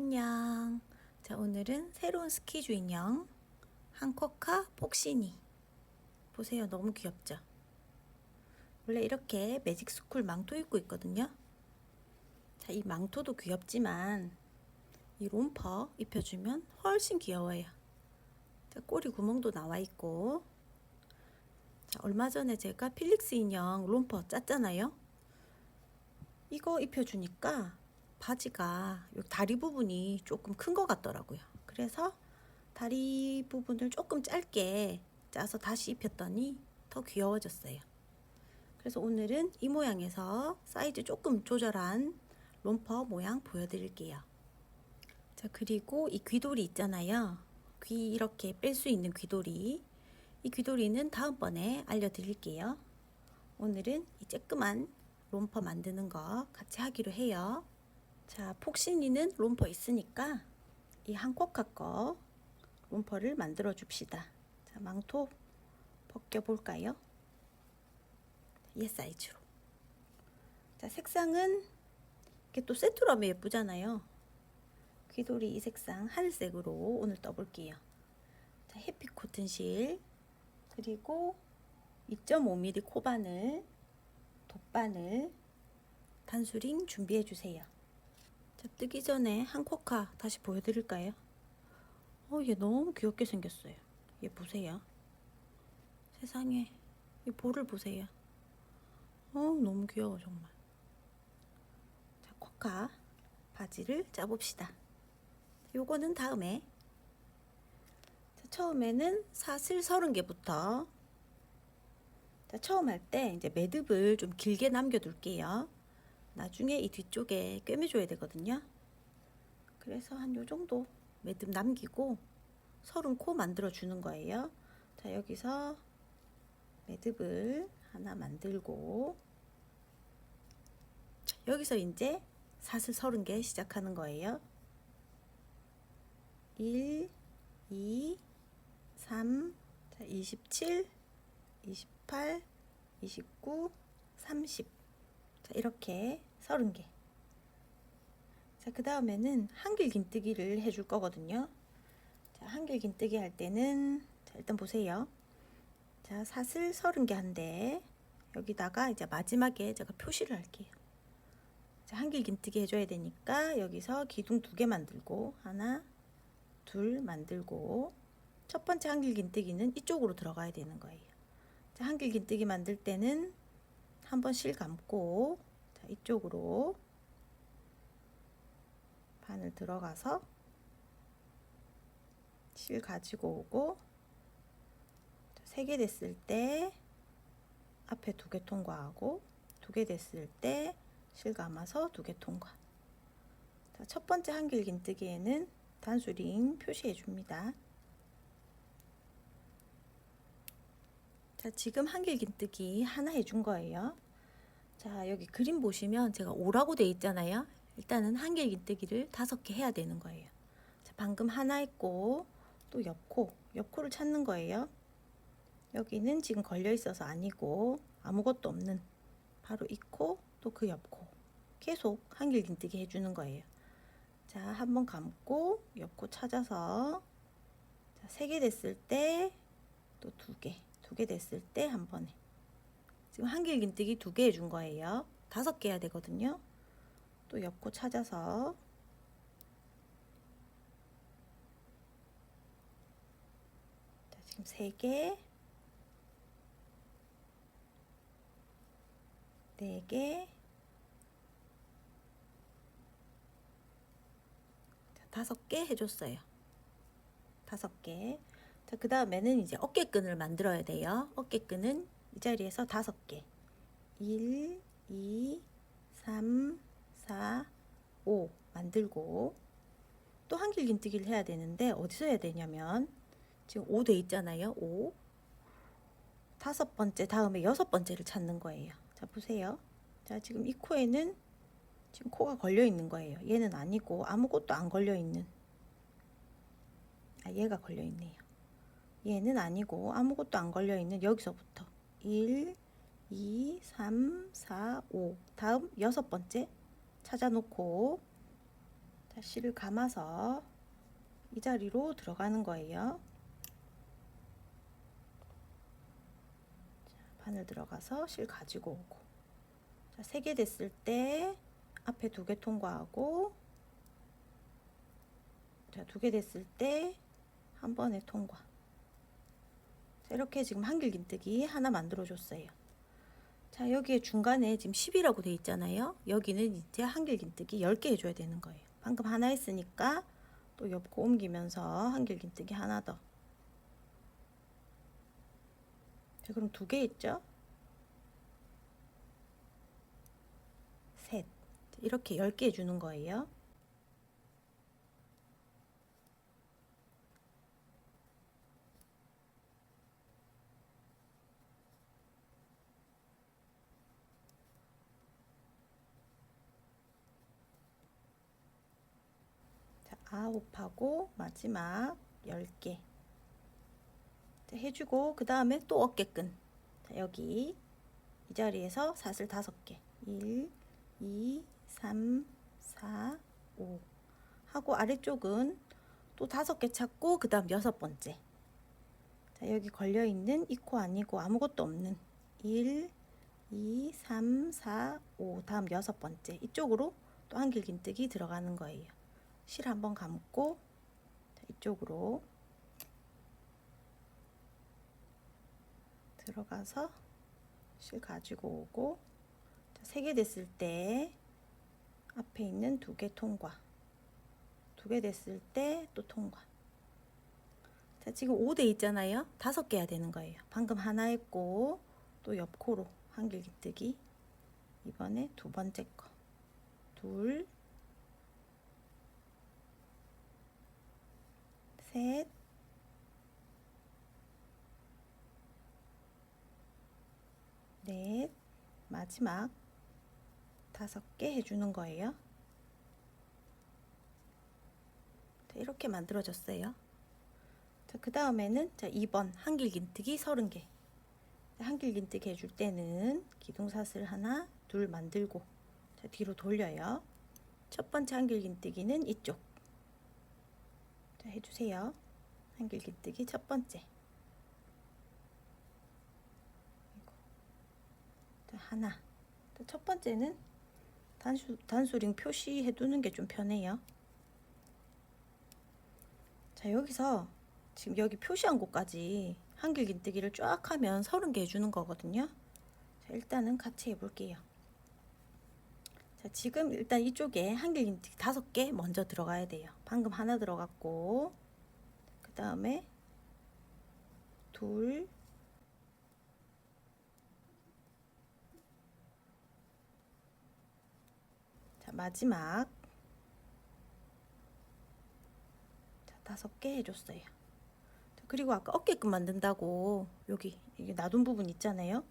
안녕. 자, 오늘은 새로운 스키주 인형 한코카 폭신이. 보세요. 너무 귀엽죠? 원래 이렇게 매직 스쿨 망토 입고 있거든요. 자, 이 망토도 귀엽지만 이 롬퍼 입혀주면 훨씬 귀여워요. 자, 꼬리 구멍도 나와 있고. 자, 얼마 전에 제가 필릭스 인형 롬퍼 짰잖아요. 이거 입혀주니까 바지가 요 다리 부분이 조금 큰 것 같더라고요. 그래서 다리 부분을 조금 짧게 짜서 다시 입혔더니 더 귀여워졌어요. 그래서 오늘은 이 모양에서 사이즈 조금 조절한 롬퍼 모양 보여드릴게요. 자, 그리고 이 귀돌이 있잖아요. 귀 이렇게 뺄 수 있는 귀돌이. 이 귀돌이는 다음번에 알려드릴게요. 오늘은 이 쬐끄만 롬퍼 만드는 거 같이 하기로 해요. 자, 폭신이는 롬퍼 있으니까 이 한코카 거 롬퍼를 만들어 줍시다. 자, 망토 벗겨 볼까요? 얘 사이즈로. 자, 색상은 이게 또 세트로 하면 예쁘잖아요. 귀돌이 이 색상 하늘색으로 오늘 떠볼게요. 자, 해피 코튼실 그리고 2.5mm 코바늘 돗바늘 단수링 준비해 주세요. 자, 뜨기 전에 한 코카 다시 보여드릴까요? 어, 얘 너무 귀엽게 생겼어요. 얘 보세요. 세상에, 이 볼을 보세요. 어, 너무 귀여워, 정말. 자, 코카 바지를 짜봅시다. 요거는 다음에. 자, 처음에는 사슬 서른 개부터. 자, 처음 할 때 이제 매듭을 좀 길게 남겨둘게요. 나중에 이 뒤쪽에 꿰매줘야 되거든요. 그래서 한 요 정도 매듭 남기고 서른 코 만들어 주는 거예요. 자, 여기서 매듭을 하나 만들고 자, 여기서 이제 사슬 서른 개 시작하는 거예요. 1, 2, 3, 자, 27, 28, 29, 30. 자, 이렇게 30개. 자, 그 다음에는 한길 긴뜨기를 해줄 거거든요. 자, 한길 긴뜨기 할 때는, 자, 일단 보세요. 자, 사슬 30개 한데, 여기다가 이제 마지막에 제가 표시를 할게요. 자, 한길 긴뜨기 해줘야 되니까, 여기서 기둥 두 개 만들고, 하나, 둘 만들고, 첫 번째 한길 긴뜨기는 이쪽으로 들어가야 되는 거예요. 자, 한길 긴뜨기 만들 때는 한번 실 감고 자, 이쪽으로 바늘 들어가서 실 가지고 오고 세개 됐을 때 앞에 두 개 통과하고 두 개 됐을 때 실 감아서 두 개 통과. 자, 첫 번째 한길 긴뜨기에는 단수링 표시해 줍니다. 자, 지금 한길 긴뜨기 하나 해준 거예요. 자, 여기 그림 보시면 제가 5라고 돼 있잖아요. 일단은 한길 긴뜨기를 다섯 개 해야 되는 거예요. 자, 방금 하나 했고 또 옆코, 옆코를 찾는 거예요. 여기는 지금 걸려 있어서 아니고 아무것도 없는 바로 이 코, 또 그 옆코. 계속 한길 긴뜨기 해주는 거예요. 자, 한번 감고 옆코 찾아서 자, 세개 됐을 때 또 두 개. 두 개 됐을 때 한 번에 지금 한길 긴뜨기 두 개 해준 거예요. 다섯 개 해야 되거든요. 또 옆코 찾아서. 자 지금 세 개. 네개. 다섯 개 해줬어요. 다섯 개. 자, 그 다음에는 이제 어깨끈을 만들어야 돼요. 어깨끈은 이 자리에서 다섯 개. 1, 2, 3, 4, 5 만들고 또 한길 긴뜨기를 해야 되는데 어디서 해야 되냐면 지금 5 돼 있잖아요. 5. 다섯 번째 다음에 여섯 번째를 찾는 거예요. 자, 보세요. 자, 지금 이 코에는 지금 코가 걸려 있는 거예요. 얘는 아니고 아무것도 안 걸려 있는 아, 얘가 걸려 있네요. 얘는 아니고 아무것도 안 걸려 있는 여기서부터 1, 2, 3, 4, 5 다음 여섯 번째 찾아놓고 자, 자, 실을 감아서 이 자리로 들어가는 거예요. 자, 바늘 들어가서 실 가지고 오고. 자, 세개 됐을 때 앞에 두 개 통과하고 자, 두 개 됐을 때 한 번에 통과. 자, 이렇게 지금 한길긴뜨기 하나 만들어 줬어요. 자, 여기에 중간에 지금 10이라고 돼 있잖아요. 여기는 이제 한길긴뜨기 10개 해줘야 되는 거예요. 방금 하나 했으니까 또 옆고 옮기면서 한길긴뜨기 하나 더. 자, 그럼 두 개 있죠? 셋. 이렇게 10개 해주는 거예요. 자, 아홉하고 마지막 10개. 자, 해주고 그 다음에 또 어깨끈. 자, 여기 이 자리에서 사슬 다섯 개. 1, 2, 3, 4, 5 하고 아래쪽은 또 다섯 개 찾고 그 다음 여섯 번째. 자, 여기 걸려 있는 이코 아니고 아무것도 없는 1, 2, 3, 4, 5 다음 여섯 번째 이쪽으로 또 한길긴뜨기 들어가는 거예요. 실 한번 감고 자, 이쪽으로 들어가서 실 가지고 오고 세 개 됐을 때 앞에 있는 두 개 통과. 두 개 됐을 때 또 통과. 자 지금 5대 있잖아요. 다섯 개 해야 되는 거예요. 방금 하나 했고 또 옆코로 한길기 뜨기 이번에 두 번째 거 둘 셋, 넷, 마지막 다섯 개 해주는 거예요. 자, 이렇게 만들어졌어요. 자, 그 다음에는 자, 2번 한길긴뜨기 30개. 한길긴뜨기 해줄 때는 기둥사슬 하나, 둘 만들고 자, 뒤로 돌려요. 첫 번째 한길긴뜨기는 이쪽. 자, 해주세요. 한길긴뜨기 첫 번째. 자, 하나. 또 첫 번째는 단수, 단수링 표시해 두는 게 좀 편해요. 자, 여기서 지금 여기 표시한 곳까지 한길 긴뜨기를 쫙 하면 30개 해주는 거거든요. 자, 일단은 같이 해볼게요. 자, 지금 일단 이쪽에 한길 긴뜨기 다섯 개 먼저 들어가야 돼요. 방금 하나 들어갔고, 그 다음에 둘, 자, 마지막 자, 다섯 개 해줬어요. 자, 그리고 아까 어깨끈 만든다고 여기 이게 놔둔 부분 있잖아요.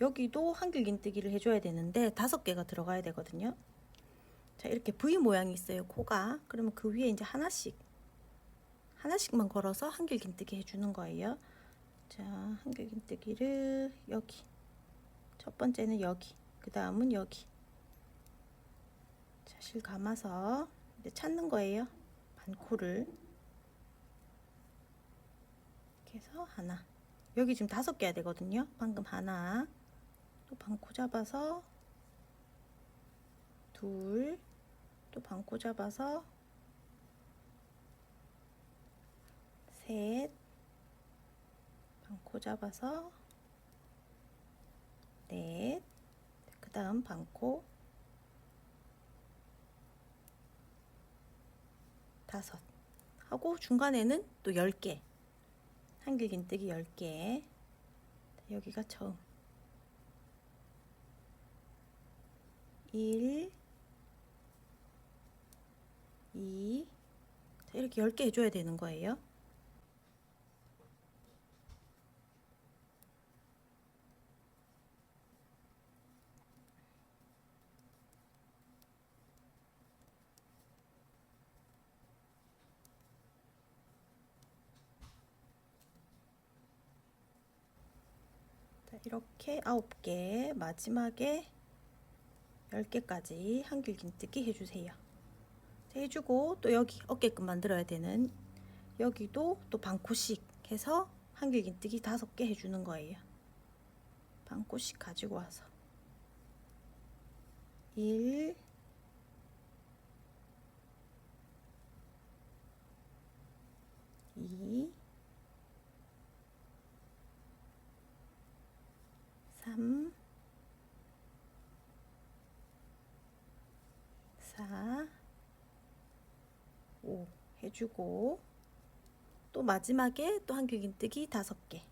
여기도 한길긴뜨기를 해줘야 되는데 다섯 개가 들어가야 되거든요. 자 이렇게 V 모양이 있어요 코가 그러면 그 위에 이제 하나씩 하나씩만 걸어서 한길긴뜨기 해주는 거예요. 자 한길긴뜨기를 여기 첫 번째는 여기 그 다음은 여기 자, 실 감아서 이제 찾는 거예요. 반코를 이렇게 해서 하나 여기 지금 다섯 개 해야 되거든요. 방금 하나 또 반코 잡아서 둘 또 반코 잡아서 셋 반코 잡아서 넷 그 다음 반코 다섯. 하고 중간에는 또 10개. 한길긴뜨기 10개. 여기가 처음. 1 2 자, 이렇게 10개 해줘야 되는 거예요 자, 이렇게 9개 마지막에 10개까지 한길 긴뜨기 해주세요. 해주고 또 여기 어깨끈 만들어야 되는 여기도 또 반코씩 해서 한길긴뜨기 다섯 개 해주는 거예요. 반코씩 가지고 와서 1 2 3 4 5 해주고. 또 마지막에 또 한길긴뜨기 다섯 개.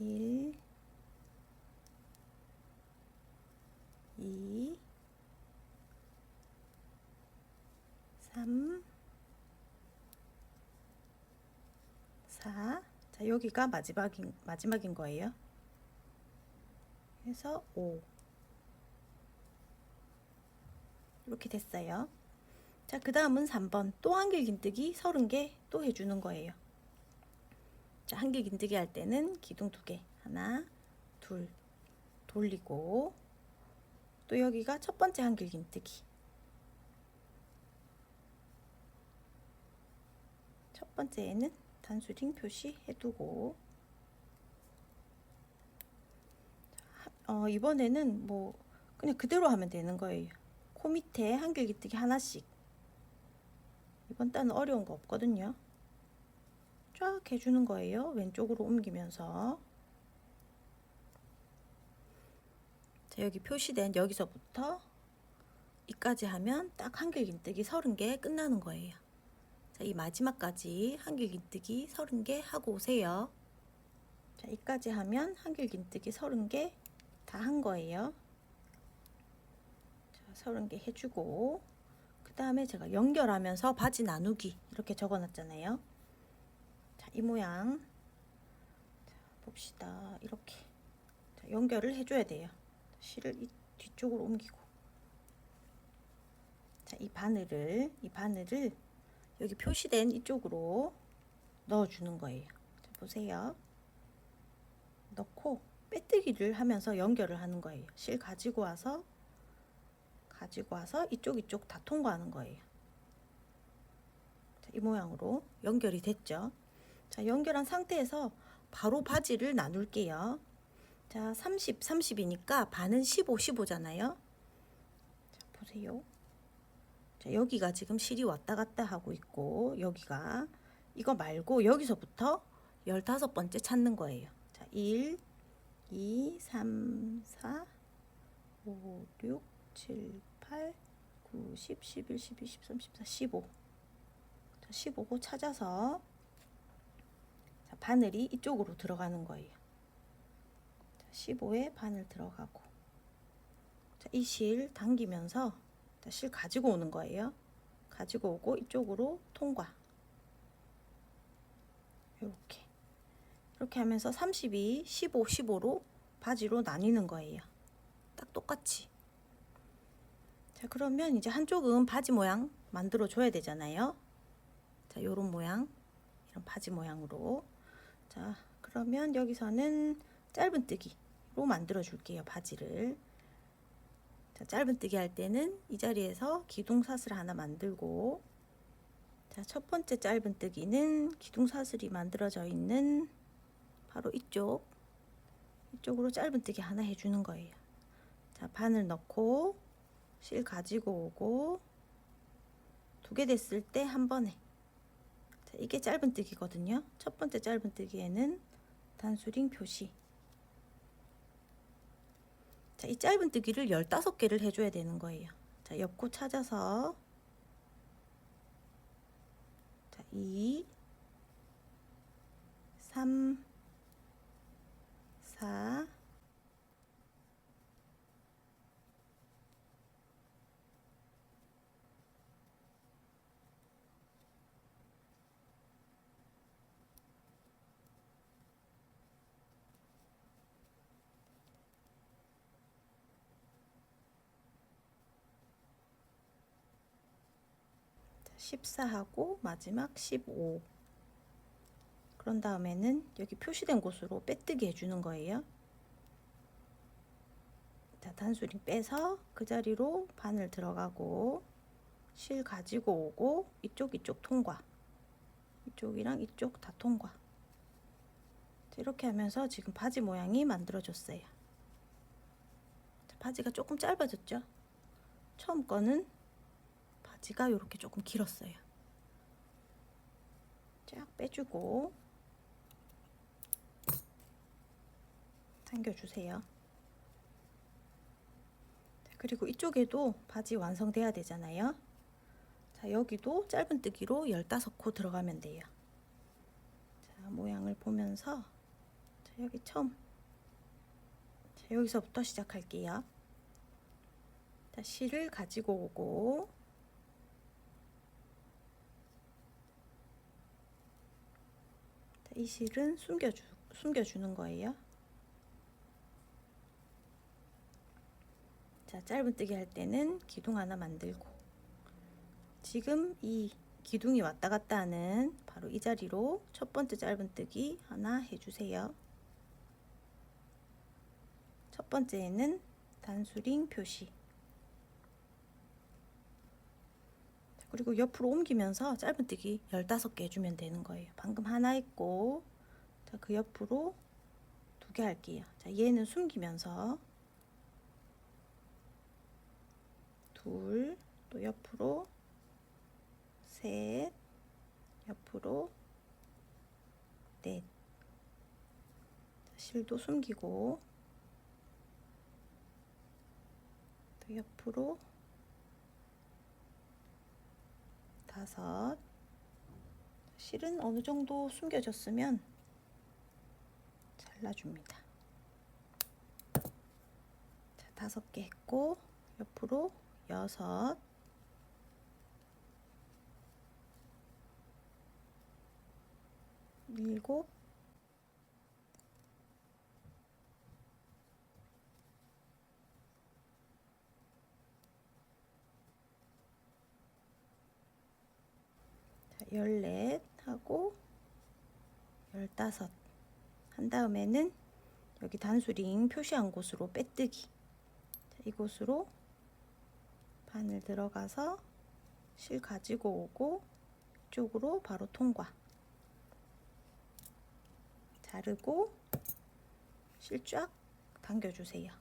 1 2 3 4 자, 여기가 마지막인 마지막인 거예요. 그래서 5 이렇게 됐어요. 자, 그 다음은 3번. 또 한길긴뜨기 30개 또 해주는 거예요. 자, 한길긴뜨기 할 때는 기둥 두 개. 하나, 둘, 돌리고, 또 여기가 첫 번째 한길긴뜨기. 첫 번째에는 단수링 표시 해두고, 어, 이번에는 뭐, 그냥 그대로 하면 되는 거예요. 코 밑에 한길기뜨기 하나씩. 이번 단은 어려운 거 없거든요. 쫙 해주는 거예요. 왼쪽으로 옮기면서. 자 여기 표시된 여기서부터 이까지 하면 딱 한길긴뜨기 30개 끝나는 거예요. 자, 이 마지막까지 한길긴뜨기 30개 하고 오세요. 자 이까지 하면 한길긴뜨기 30개 다 한 거예요 30개 해주고 그 다음에 제가 연결하면서 바지 나누기 이렇게 적어놨잖아요. 자, 이 모양 자, 봅시다. 이렇게 자, 연결을 해줘야 돼요. 실을 이 뒤쪽으로 옮기고 자, 이 바늘을 이 바늘을 여기 표시된 이쪽으로 넣어주는 거예요. 자, 보세요. 넣고 빼뜨기를 하면서 연결을 하는 거예요. 실 가지고 와서 가지고 와서 이쪽 이쪽 다 통과하는 거예요. 자, 이 모양으로 연결이 됐죠. 자, 연결한 상태에서 바로 바지를 나눌게요. 자, 30, 30이니까 반은 15, 15잖아요. 자, 보세요. 자, 여기가 지금 실이 왔다 갔다 하고 있고, 여기가 이거 말고 여기서부터 15번째 찾는 거예요. 자, 1, 2, 3, 4, 5, 6, 7, 8, 9, 10, 11, 12, 13, 14, 15. 자, 15고 찾아서 자, 바늘이 이쪽으로 들어가는 거예요. 자, 15에 바늘 들어가고 자, 이 실 당기면서 자, 실 가지고 오는 거예요. 가지고 오고 이쪽으로 통과. 이렇게 이렇게 하면서 32, 15, 15로 바지로 나뉘는 거예요. 딱 똑같이. 자 그러면 이제 한쪽은 바지 모양 만들어 줘야 되잖아요. 자 요런 모양 이런 바지 모양으로. 자 그러면 여기서는 짧은뜨기로 만들어 줄게요 바지를. 자 짧은뜨기 할 때는 이 자리에서 기둥사슬 하나 만들고 자 첫 번째 짧은뜨기는 기둥사슬이 만들어져 있는 바로 이쪽 이쪽으로 짧은뜨기 하나 해주는 거예요. 자 바늘 넣고 실 가지고 오고 두 개 됐을 때 한 번에. 자, 이게 짧은뜨기거든요. 첫 번째 짧은뜨기에는 단수링 표시. 자, 이 짧은뜨기를 15개를 해줘야 되는 거예요. 자, 옆코 찾아서 자, 2 3 4 14하고 마지막 15 그런 다음에는 여기 표시된 곳으로 빼뜨기 해주는 거예요 자, 단수링 빼서 그 자리로 바늘 들어가고 실 가지고 오고 이쪽 이쪽 통과. 이쪽이랑 이쪽 다 통과. 자, 이렇게 하면서 지금 바지 모양이 만들어졌어요. 자, 바지가 조금 짧아졌죠? 처음 거는 바지가 이렇게 조금 길었어요. 쫙 빼주고 당겨주세요. 자, 그리고 이쪽에도 바지 완성돼야 되잖아요. 자, 여기도 짧은 뜨기로 15코 들어가면 돼요. 자, 모양을 보면서 자, 여기 처음 자, 여기서부터 시작할게요. 자, 실을 가지고 오고 이 실은 숨겨주, 숨겨주는 거예요. 자, 짧은 뜨기 할 때는 기둥 하나 만들고 지금 이 기둥이 왔다 갔다 하는 바로 이 자리로 첫 번째 짧은 뜨기 하나 해주세요. 첫 번째에는 단수링 표시 그리고 옆으로 옮기면서 짧은 뜨기 15개 해주면 되는 거예요. 방금 하나 했고 자, 그 옆으로 두 개 할게요. 자, 얘는 숨기면서 둘, 또 옆으로 셋, 옆으로 넷. 자, 실도 숨기고 또 옆으로 다섯. 실은 어느 정도 숨겨졌으면 잘라줍니다. 자, 다섯 개 했고 옆으로 여섯. 일곱. 자, 열넷 하고 열다섯. 한 다음에는 여기 단수링 표시한 곳으로 빼뜨기. 자, 이곳으로 바늘 들어가서 실 가지고 오고 이쪽으로 바로 통과. 자르고 실 쫙 당겨주세요.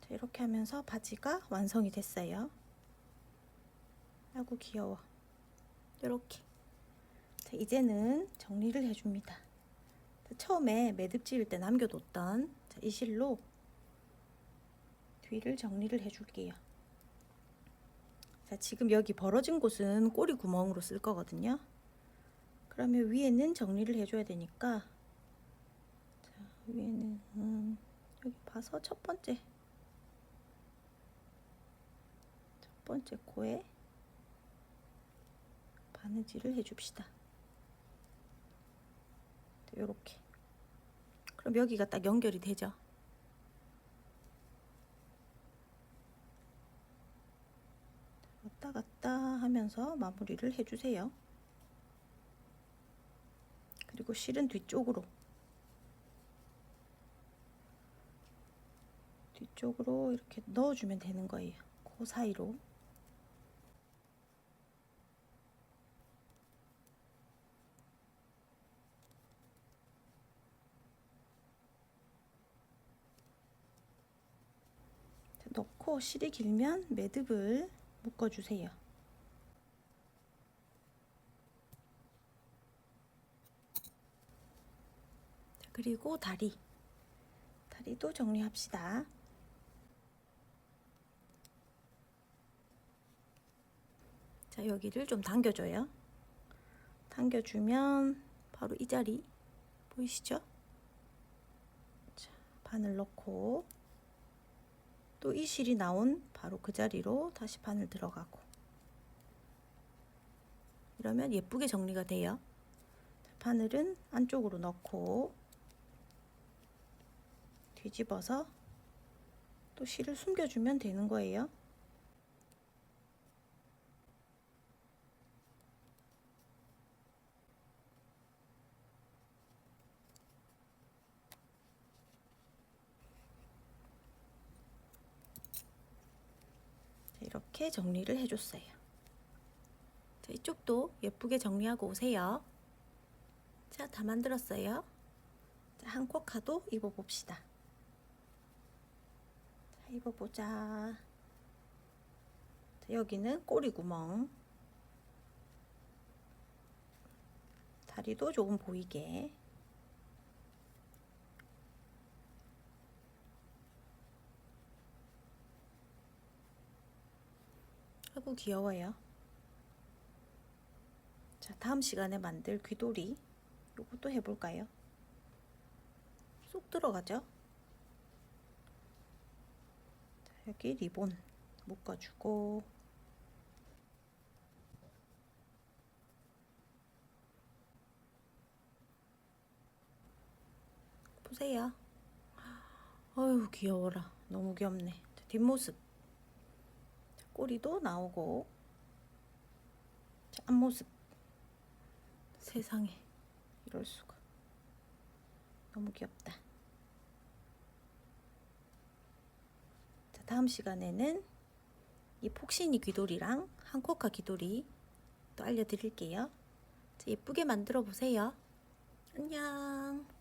자, 이렇게 하면서 바지가 완성이 됐어요. 아이고 귀여워 이렇게. 자, 이제는 정리를 해줍니다. 자, 처음에 매듭 지을 때 남겨뒀던 자, 이 실로 뒤를 정리를 해줄게요. 자, 지금 여기 벌어진 곳은 꼬리 구멍으로 쓸 거거든요. 그러면 위에는 정리를 해줘야 되니까 자, 위에는 음, 여기 봐서 첫 번째 첫 번째 코에 바느질을 해줍시다. 이렇게. 그럼 여기가 딱 연결이 되죠. 왔다 갔다 하면서 마무리를 해주세요. 그리고 실은 뒤쪽으로 뒤쪽으로 이렇게 넣어주면 되는 거예요. 그 사이로 넣고 실이 길면 매듭을 묶어주세요. 자, 그리고 다리. 다리도 정리합시다. 자, 여기를 좀 당겨줘요. 당겨주면 바로 이 자리 보이시죠? 자, 바늘 넣고 또 이 실이 나온 바로 그 자리로 다시 바늘 들어가고 이러면 예쁘게 정리가 돼요. 바늘은 안쪽으로 넣고 뒤집어서 또 실을 숨겨주면 되는 거예요. 이렇게 정리를 해줬어요. 자, 이쪽도 예쁘게 정리하고 오세요. 자, 다 만들었어요. 자, 한 코카도 입어봅시다. 자, 입어보자. 자, 여기는 꼬리 구멍. 다리도 조금 보이게. 아이고 귀여워요. 자, 다음 시간에 만들 귀돌이 요것도 해볼까요? 쏙 들어가죠? 자, 여기 리본 묶어주고 보세요. 어휴 귀여워라. 너무 귀엽네. 자, 뒷모습. 자, 꼬리도 나오고 자, 앞모습. 세상에 이럴 수가. 너무 귀엽다. 자, 다음 시간에는 이 폭신이 귀돌이랑 한코카 귀돌이 또 알려드릴게요. 자, 예쁘게 만들어 보세요. 안녕.